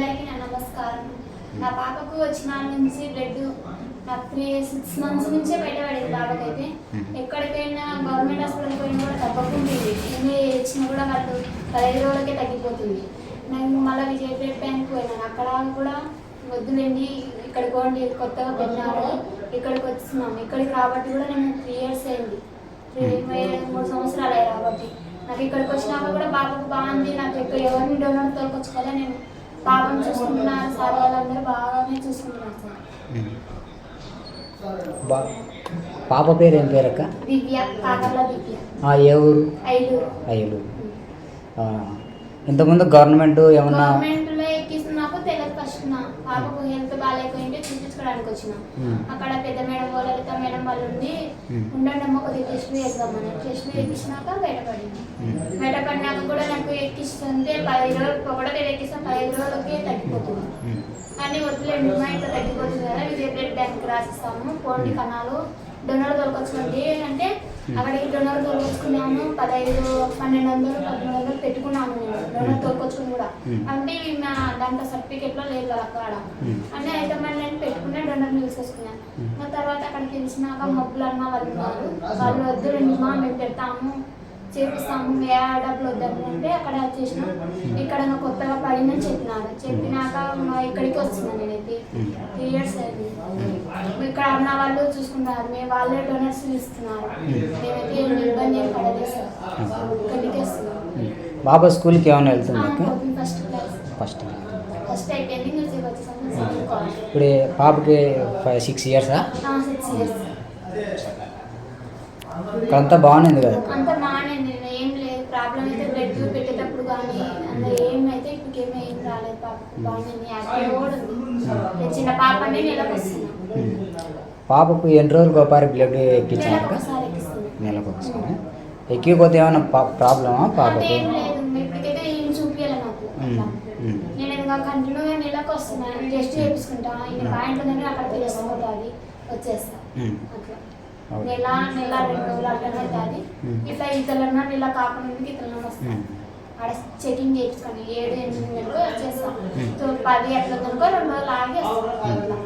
అందరికీ నా నమస్కారం. నా పాపకు వచ్చిన నుంచి బ్లడ్ నాకు త్రీ సిక్స్ మంత్స్ నుంచే బయటపడేది పాపకైతే ఎక్కడికైనా గవర్నమెంట్ హాస్పిటల్ పోయినా కూడా తగ్గకుంటుంది ఎన్ని ఇచ్చినా కూడా వాళ్ళు పదహైదు రోజులకే తగ్గిపోతుంది. నేను మళ్ళీ విజయ బ్లడ్ బ్యాంక్ పోయినాను అక్కడ కూడా వద్దులేండి ఇక్కడికి పోండి కొత్తగా పెట్టినారు ఇక్కడికి వచ్చినాము ఇక్కడికి రాబట్టి కూడా నేను త్రీ ఇయర్స్ అయింది. త్రీ మూడు సంవత్సరాలు అయ్యాయి కాబట్టి నాకు ఇక్కడికి వచ్చినాక కూడా బాబుకు బాగుంది. నాకు ఇక్కడ ఎవరిని డోనర్ తోలుకొచ్చుకోలే నేను. చూసుకుంటున్నారు సార్ వాళ్ళందరూ బాగానే చూసుకుంటున్నారు సార్. పాప పేరు ఏం పేరు అక్క దివ్య కాకర్ల దివ్య. ఆ, ఏ ఊరు? అయ్యలు ఇంతకుముందు గవర్నమెంట్ ఏమన్నా గవర్నమెంట్లో ఎక్కిస్తున్నాకు తెలియదు ఫస్ట్ నా పాపకు హెల్త్ బాగాలేకపోయింటే చూపించుకోవడానికి వచ్చిన. అక్కడ పెద్ద మేడం వాళ్ళు లలిత మేడం వాళ్ళు ఉండి. ఉండండి అమ్మ కొద్దిగా టెస్ట్ చేద్దామని టెస్ట్ ఎక్కించినాక బయటపడింది. బయటపడినాక కూడా నాకు ఎక్కిస్తుంటే పది రోజులు తేదీ ఎక్కిస్తే పదిహేను రోజులకి తగ్గిపోతుంది. కానీ వద్దులేండి మా ఇంట్లో తగ్గిపోతుంది కదా విజయ బ్లడ్ బ్యాంక్ రాసిస్తాము పోండి కణాలు డొనర్ దొరకొచ్చుకోండి అంటే అక్కడికి డొనర్ దొరకొచ్చుకున్నాము పదహైదు పన్నెండు వందలు పదమూడు వందలు పెట్టుకున్నాను దొరకొచ్చుకుని కూడా. అంటే మా దాంట్లో సర్టిఫికేట్లో లేదు కదా అక్కడ. అంటే అయితే మళ్ళీ నేను పెట్టుకున్నా డొనర్ తీసుకొచ్చుకున్నాను Hmm. ఆ తర్వాత అక్కడికి తెలిసినాక మబ్బులు అన్న వాళ్ళు వాళ్ళు వద్దులేండి మా మేము పెడతాము చేపిస్తాము ఏ డబ్బులు వద్దని అంటే అక్కడ వచ్చేసిన ఇక్కడ కొత్తగా పడిందని చెప్పినారు. చెప్పినాక మా ఇక్కడికి వస్తున్నాను నేనైతే. త్రీ ఇయర్స్ అయింది. ఇక్కడ ఉన్న వాళ్ళు చూసుకుంటారు. మేము వాళ్ళే డొనర్స్ ఇస్తున్నారు. ఏమి ఇబ్బంది ఏం పడలేదు. సార్ ఇక్కడికి వస్తున్నాం ఉమ్. బాబా స్కూల్కి ఏమైనా వెళ్తుంది ఫస్ట్ ఇప్పుడు పాపకి ఫైవ్ సిక్స్ ఇయర్సా ఇక్కడంతా బాగుంది కదా? అంత అంత. పాపకు ఎన్ని రోజులకు ఒకసారి బ్లడ్ ఎక్కించాను నెలకు ఒకసారి. ఒకసారి ఎక్కిపోతే ఏమైనా ప్రాబ్లమా పాపకు? కంటిన్యూగా నెలకు వస్తున్నాను టెస్ట్ చేయించుకుంటా దగ్గర అక్కడ వచ్చేస్తా. అట్లా. నెల నెల రెండు రోజులు అట్లనే అవుతుంది ఉమ్. ఇట్లా ఇతరులన్నా నెల కాకుండా వస్తాను. ఆడ చెకింగ్ చేయించుకొని ఏడు ఎనిమిది వచ్చేస్తాం. పది అట్లా కనుక రెండు రోజులు ఆగి వస్తాం అట్లా